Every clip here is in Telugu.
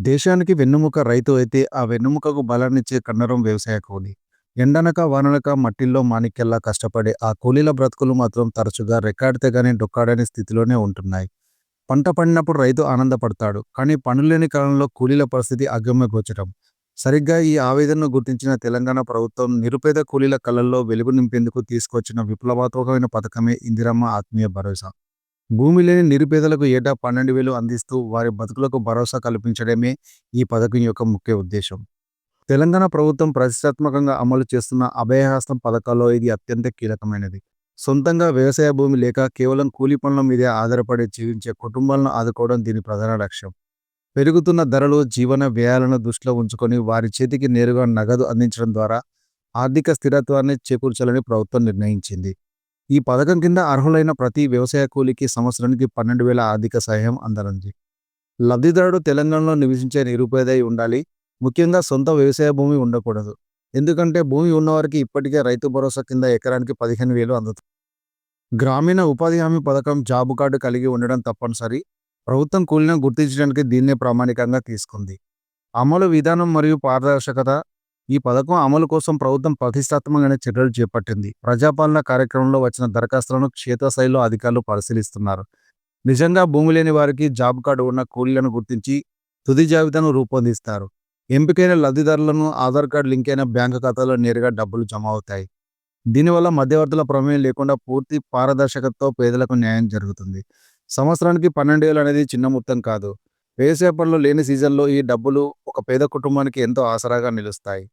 దేశానికి వెన్నుముక రైతు అయితే ఆ వెన్నుముకకు బలాన్నిచ్చే కన్నరం వ్యవసాయ కూలి. ఎండనక వాననక మట్టిల్లో మాణిక్యల్లా కష్టపడే ఆ కూలీల బ్రతుకులు మాత్రం తరచుగా రెక్కాడితే గానీ డొక్కాడని స్థితిలోనే ఉంటున్నాయి. పంట పండినప్పుడు రైతు ఆనందపడతాడు. కానీ పనుల్లేని కాలంలో కూలీల పరిస్థితి అగమ్యగోచరం. సరిగ్గా ఈ ఆవేదనను గుర్తించిన తెలంగాణ ప్రభుత్వం నిరుపేద కూలీల కళల్లో వెలుగు నింపేందుకు తీసుకొచ్చిన విప్లవాత్మకమైన పథకమే ఇందిరమ్మ ఆత్మీయ భరోసా. భూమి లేని నిరుపేదలకు ఏటా పన్నెండు వేలు అందిస్తూ వారి బతుకులకు భరోసా కల్పించడమే ఈ పథకం యొక్క ముఖ్య ఉద్దేశం. తెలంగాణ ప్రభుత్వం ప్రతిష్టాత్మకంగా అమలు చేస్తున్న అభయహస్తం పథకాల్లో ఇది అత్యంత కీలకమైనది. సొంతంగా వ్యవసాయ భూమి లేక కేవలం కూలీ పనుల మీదే ఆధారపడి జీవించే కుటుంబాలను ఆదుకోవడం దీని ప్రధాన లక్ష్యం. పెరుగుతున్న ధరలు, జీవన వ్యయాలను దృష్టిలో ఉంచుకొని వారి చేతికి నేరుగా నగదు అందించడం ద్వారా ఆర్థిక స్థిరత్వాన్ని చేకూర్చాలని ప్రభుత్వం నిర్ణయించింది. ఈ పథకం కింద అర్హులైన ప్రతి వ్యవసాయ కూలీకి సంవత్సరానికి పన్నెండు వేల ఆర్థిక సహాయం అందనుంది. లబ్ధిదారుడు తెలంగాణలో నివసించే నిరుపేదై ఉండాలి. ముఖ్యంగా సొంత వ్యవసాయ భూమి ఉండకూడదు. ఎందుకంటే భూమి ఉన్నవారికి ఇప్పటికే రైతు భరోసా కింద ఎకరానికి పదిహేను వేలు అందుతుంది. గ్రామీణ ఉపాధి హామీ పథకం జాబ్ కార్డు కలిగి ఉండడం తప్పనిసరి. ప్రభుత్వం కూలీలను గుర్తించడానికి దీన్నే ప్రామాణికంగా తీసుకుంది. అమలు విధానం మరియు పారదర్శకత ఈ పథకం అమలు కోసం ప్రభుత్వం ప్రతిష్టాత్మకమైన చర్యలు చేపట్టింది. ప్రజాపాలన కార్యక్రమంలో వచ్చిన దరఖాస్తులను క్షేత్రస్థాయిలో అధికారులు పరిశీలిస్తున్నారు. నిజంగా భూమి లేని వారికి జాబ్ కార్డు ఉన్న కూలీలను గుర్తించి తుది జాబితాను రూపొందిస్తారు. ఎంపికైన లబ్ధిదారులను ఆధార్ కార్డు లింక్ అయిన బ్యాంకు ఖాతాలో నేరుగా డబ్బులు జమ అవుతాయి. దీనివల్ల మధ్యవర్తుల ప్రమేయం లేకుండా పూర్తి పారదర్శకతతో పేదలకు న్యాయం జరుగుతుంది. సంవత్సరానికి పన్నెండు వేలు అనేది చిన్న మొత్తం కాదు. వ్యవసాయ పనులు లేని సీజన్లో ఈ డబ్బులు ఒక పేద కుటుంబానికి ఎంతో ఆసరాగా నిలుస్తాయి.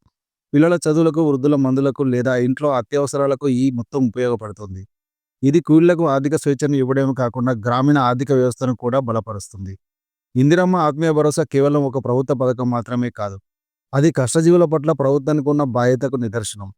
పిల్లల చదువులకు, వృద్ధుల మందులకు లేదా ఇంట్లో అత్యవసరాలకు ఈ మొత్తం ఉపయోగపడుతుంది. ఇది కూలీలకు ఆర్థిక స్వేచ్ఛను ఇవ్వడమే కాకుండా గ్రామీణ ఆర్థిక వ్యవస్థను కూడా బలపరుస్తుంది. ఇందిరమ్మ ఆత్మీయ భరోసా కేవలం ఒక ప్రభుత్వ పథకం మాత్రమే కాదు. అది కష్టజీవుల పట్ల ప్రభుత్వానికి ఉన్న బాధ్యతకు నిదర్శనం.